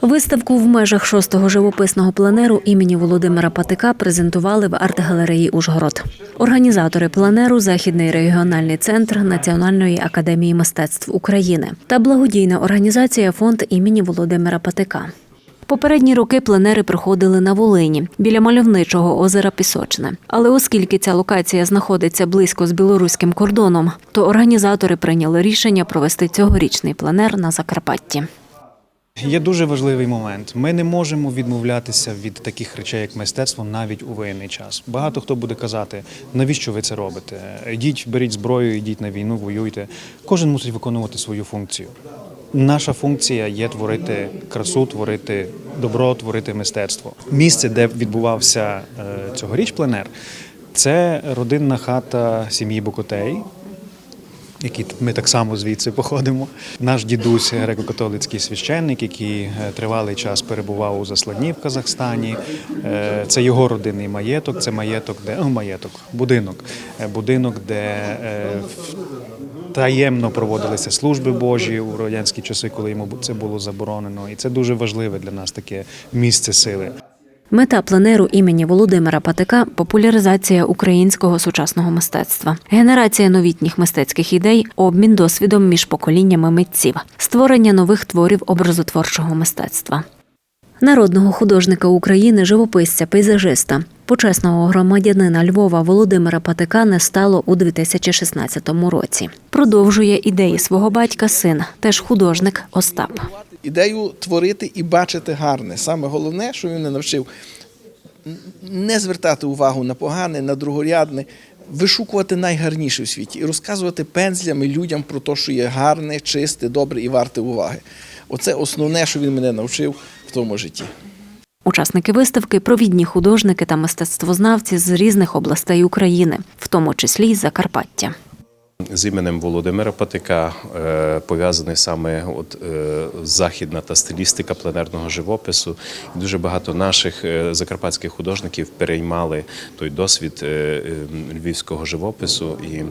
Виставку в межах шостого живописного пленеру імені Володимира Патика презентували в арт-галереї Ужгород. Організатори пленеру Західний регіональний центр Національної академії мистецтв України та благодійна організація Фонд імені Володимира Патика. Попередні роки пленери проходили на Волині біля мальовничого озера Пісочне. Але оскільки ця локація знаходиться близько з білоруським кордоном, то організатори прийняли рішення провести цьогорічний пленер на Закарпатті. Є дуже важливий момент. Ми не можемо відмовлятися від таких речей, як мистецтво, навіть у воєнний час. Багато хто буде казати, навіщо ви це робите? Йдіть, беріть зброю, йдіть на війну, воюйте. Кожен мусить виконувати свою функцію. Наша функція є творити красу, творити добро, творити мистецтво. Місце, де відбувався е, цьогоріч пленер, це родинна хата сім'ї Бокотей які ми так само звідси походимо. Наш дідусь греко-католицький священник, який е, тривалий час перебував у засланні в Казахстані. Е, Це його родинний маєток. Це маєток, де ну, маєток, будинок, Е, будинок, де таємно проводилися служби Божі у радянські часи, коли йому це було заборонено. І це дуже важливе для нас таке місце сили. Мета пленеру імені Володимира Патика популяризація українського сучасного мистецтва, генерація новітніх мистецьких ідей, обмін досвідом між поколіннями митців, створення нових творів образотворчого мистецтва. Народного художника України, живописця, пейзажиста, почесного громадянина Львова Володимира Патика не стало у 2016 році. Продовжує ідеї свого батька син, теж художник Остап. Ідею творити і бачити гарне. Саме головне, що він мене навчив, не звертати увагу на погане, на другорядне, вишукувати найгарніше в світі і розказувати пензлями людям про те, що є гарне, чисте, добре і варте уваги. Оце основне, що він мене навчив в тому житті. Учасники виставки провідні художники та мистецтвознавці з різних областей України, в тому числі й Закарпаття. З іменем Володимира Патика е, пов'язаний саме от, е, західна та стилістика пленерного живопису. Дуже багато наших е, закарпатських художників переймали той досвід львівського живопису. І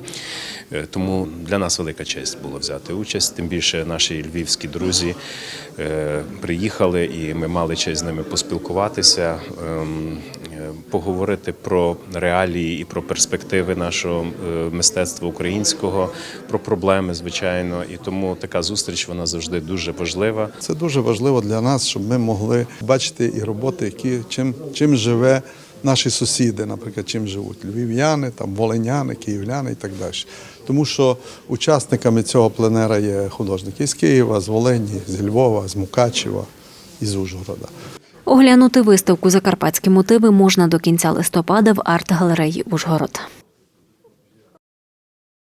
тому для нас велика честь було взяти участь. Тим більше наші львівські друзі приїхали, і ми мали честь з ними поспілкуватися. Е, Поговорити про реалії і про перспективи нашого е, мистецтва українського, про проблеми, звичайно. І тому така зустріч вона завжди дуже важлива. Це дуже важливо для нас, щоб ми могли бачити і роботи, які чим, чим живе наші сусіди, наприклад, чим живуть львів'яни, там волиняни, київляни і так далі. Тому що учасниками цього пленера є художники з Києва, з Волині, з Львова, з Мукачева і з Ужгорода. Оглянути виставку Закарпатські мотиви можна до кінця листопада в арт-галереї Ужгород.